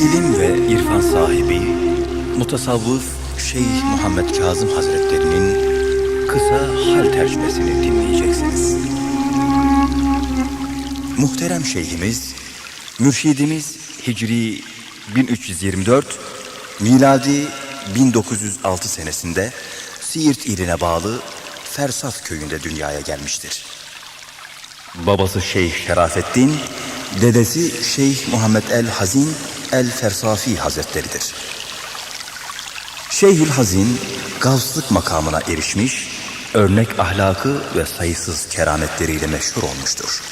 İlim ve irfan sahibi, mutasavvıf Şeyh Muhammed Kazım Hazretleri'nin kısa hal tercümesini dinleyeceksiniz. Muhterem şeyhimiz, mürşidimiz Hicri 1324, miladi 1906 senesinde Siirt iline bağlı Fersaf köyünde dünyaya gelmiştir. Babası Şeyh Şerafettin, dedesi Şeyh Muhammed el Hazin el Fersafi Hazretleridir. Şeyhül Hazin, gavslık makamına erişmiş, örnek ahlakı ve sayısız kerametleriyle meşhur olmuştur.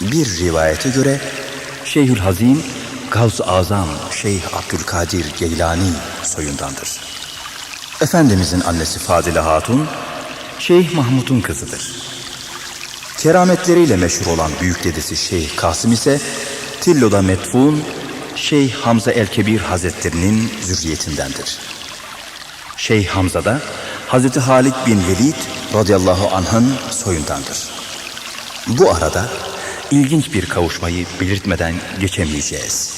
Bir rivayete göre Şeyhül Hazin, Gavs-ı Azam Şeyh Abdülkadir Geylani soyundandır. Efendimizin annesi Fadile Hatun, Şeyh Mahmud'un kızıdır. Kerametleriyle meşhur olan büyük dedesi Şeyh Kasım ise Tillo'da metfun Şeyh Hamza el-Kebir Hazretlerinin zürriyetindendir. Şeyh Hamza da Hazreti Halid bin Velid radıyallahu anh'ın soyundandır. Bu arada ilginç bir kavuşmayı belirtmeden geçemeyeceğiz.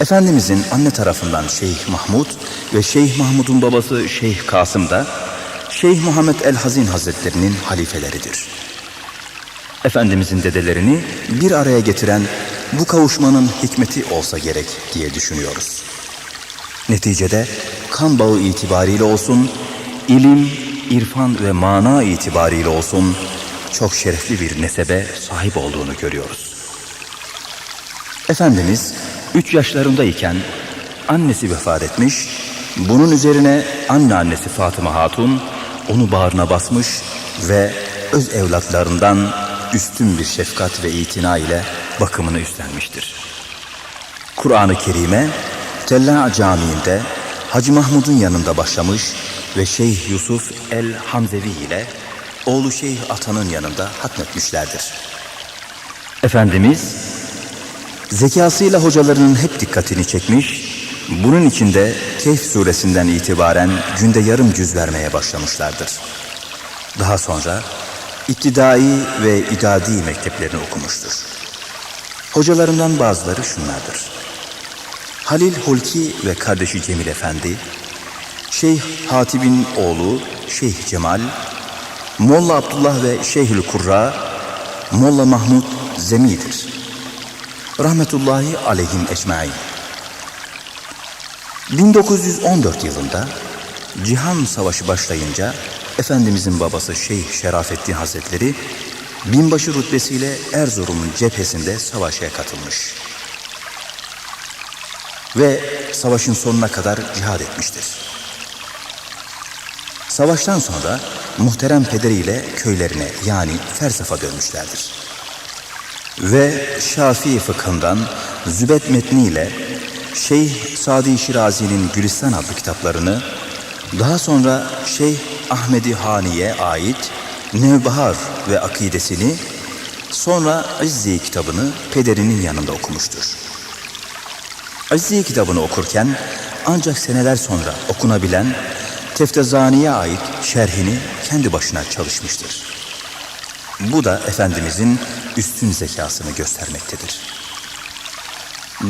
Efendimizin anne tarafından Şeyh Mahmud ve Şeyh Mahmud'un babası Şeyh Kasım da Şeyh Muhammed el-Hazin Hazretlerinin halifeleridir. Efendimizin dedelerini bir araya getiren bu kavuşmanın hikmeti olsa gerek diye düşünüyoruz. Neticede kan bağı itibariyle olsun, ilim, irfan ve mana itibariyle olsun çok şerefli bir nesebe sahip olduğunu görüyoruz. Efendimiz 3 yaşlarındayken annesi vefat etmiş, bunun üzerine anneannesi Fatıma Hatun onu bağrına basmış ve öz evlatlarından üstün bir şefkat ve itina ile bakımını üstlenmiştir. Kur'an-ı Kerim'e Tella Camii'nde Hacı Mahmud'un yanında başlamış ve Şeyh Yusuf el-Hamzevi ile oğlu Şeyh Atan'ın yanında hatmetmişlerdir. Efendimiz zekasıyla hocalarının hep dikkatini çekmiş, bunun için de Kehf suresinden itibaren günde yarım cüz vermeye başlamışlardır. Daha sonra İptidai ve idadi mekteplerini okumuştur. Hocalarından bazıları şunlardır. Halil Hulki ve kardeşi Cemil Efendi, Şeyh Hatib'in oğlu Şeyh Cemal, Molla Abdullah ve Şeyhül Kurra, Molla Mahmud Zemi'dir. Rahmetullahi aleyhim ecmain. 1914 yılında Cihan Savaşı başlayınca Efendimizin babası Şeyh Şerafettin Hazretleri binbaşı rütbesiyle Erzurum'un cephesinde savaşa katılmış. Ve savaşın sonuna kadar cihad etmiştir. Savaştan sonra muhterem pederiyle köylerine yani Fersaf'a dönmüşlerdir. Ve Şafii fıkhından Zübet metniyle Şeyh Sadi Şirazi'nin Gülistan adlı kitaplarını daha sonra Şeyh Ahmedi Hani'ye ait Nevbahar ve akidesini sonra İzzi kitabını pederinin yanında okumuştur. İzzi kitabını okurken ancak seneler sonra okunabilen Teftezani'ye ait şerhini kendi başına çalışmıştır. Bu da Efendimizin üstün zekasını göstermektedir.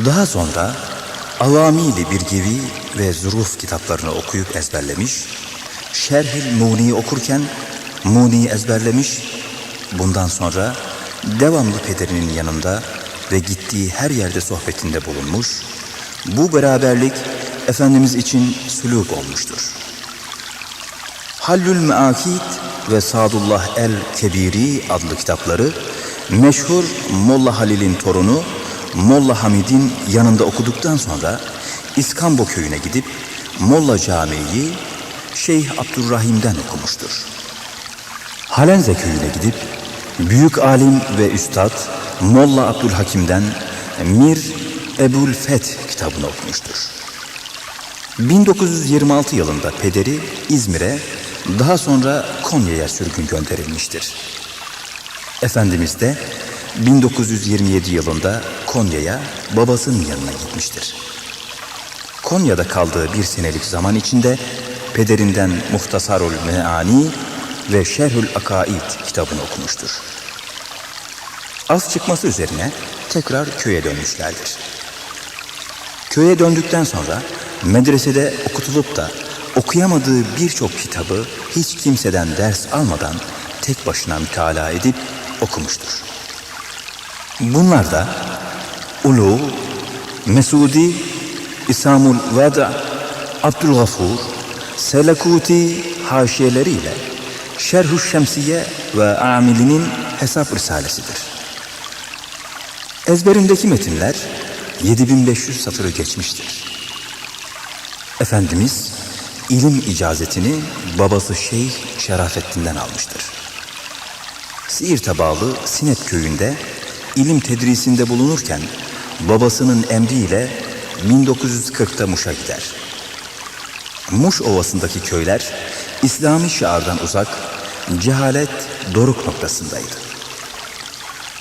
Daha sonra Avamili Birgivi ve Zuruf kitaplarını okuyup ezberlemiş, Şerhil Muni'yi okurken Muni'yi ezberlemiş, bundan sonra devamlı pederinin yanında ve gittiği her yerde sohbetinde bulunmuş, bu beraberlik Efendimiz için sülük olmuştur. Hallül Meakit ve Sadullah el-Kebiri adlı kitapları meşhur Molla Halil'in torunu Molla Hamid'in yanında okuduktan sonra İskambo köyüne gidip Molla Camii'yi Şeyh Abdurrahim'den okumuştur. Halenze köyüne gidip büyük alim ve üstad Molla Abdülhakim'den Mir Ebul Feth kitabını okumuştur. 1926 yılında pederi İzmir'e daha sonra Konya'ya sürgün gönderilmiştir. Efendimiz de 1927 yılında Konya'ya babasının yanına gitmiştir. Konya'da kaldığı bir senelik zaman içinde pederinden Muhtasarul Meani ve Şerhül Akaid kitabını okumuştur. Az çıkması üzerine tekrar köye dönmüşlerdir. Köye döndükten sonra medresede okutulup da okuyamadığı birçok kitabı hiç kimseden ders almadan tek başına mütalaa edip okumuştur. Bunlar da Ulu, Mesudi, İsamul Vada, Abdülgafur, Selekuti haşiyeleriyle Şerhu Şemsiye ve Amili'nin hesap risalesidir. Ezberindeki metinler 7500 satırı geçmiştir. Efendimiz ilim icazetini babası Şeyh Şerafettin'den almıştır. Siirt'e bağlı Sinet köyünde ilim tedrisinde bulunurken babasının emriyle 1940'ta Muş'a gider. Muş Ovası'ndaki köyler İslami şiardan uzak, cehalet doruk noktasındaydı.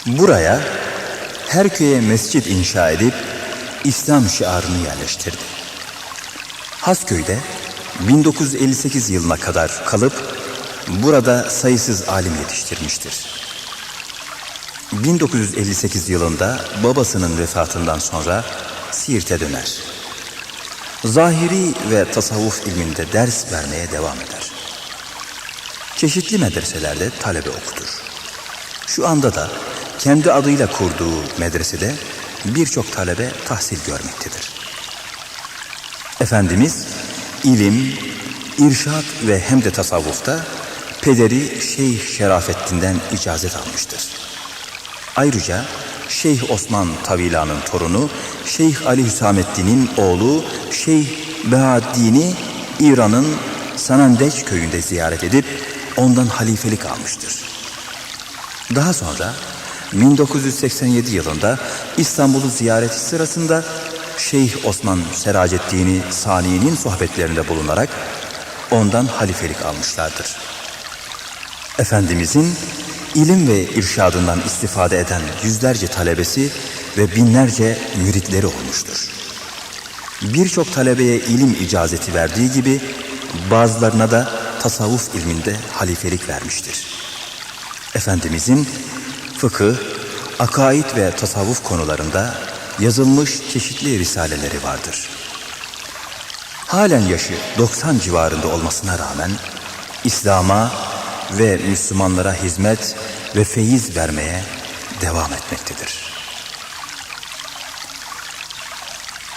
Buraya her köye mescit inşa edip İslam şiarını yerleştirdi. Hasköy'de 1958 yılına kadar kalıp burada sayısız alim yetiştirmiştir. 1958 yılında babasının vefatından sonra Siirt'e döner. Zahiri ve tasavvuf ilminde ders vermeye devam eder. Çeşitli medreselerde talebe okutur. Şu anda da kendi adıyla kurduğu medresede birçok talebe tahsil görmektedir. Efendimiz ilim, irşat ve hem de tasavvufta pederi Şeyh Şerafettin'den icazet almıştır. Ayrıca Şeyh Osman Tavila'nın torunu Şeyh Ali Hüsamettin'in oğlu Şeyh Behaddin'i İran'ın Sanandeç köyünde ziyaret edip ondan halifelik almıştır. Daha sonra 1987 yılında İstanbul'u ziyareti sırasında Şeyh Osman Seracettin'i Sani'nin sohbetlerinde bulunarak ondan halifelik almışlardır. Efendimizin ilim ve irşadından istifade eden yüzlerce talebesi ve binlerce müritleri olmuştur. Birçok talebeye ilim icazeti verdiği gibi bazılarına da tasavvuf ilminde halifelik vermiştir. Efendimizin fıkıh, akaid ve tasavvuf konularında yazılmış çeşitli risaleleri vardır. Halen yaşı 90 civarında olmasına rağmen İslam'a ve Müslümanlara hizmet ve feyiz vermeye devam etmektedir.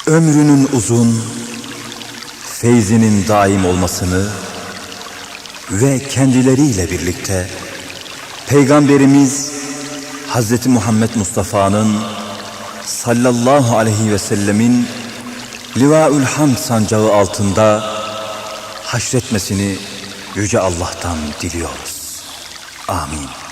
Ömrünün uzun, feyzinin daim olmasını ve kendileriyle birlikte Peygamberimiz Hz. Muhammed Mustafa'nın sallallahu aleyhi ve sellemin Livaül Hamd sancağı altında haşretmesini Yüce Allah'tan diliyoruz. Amin.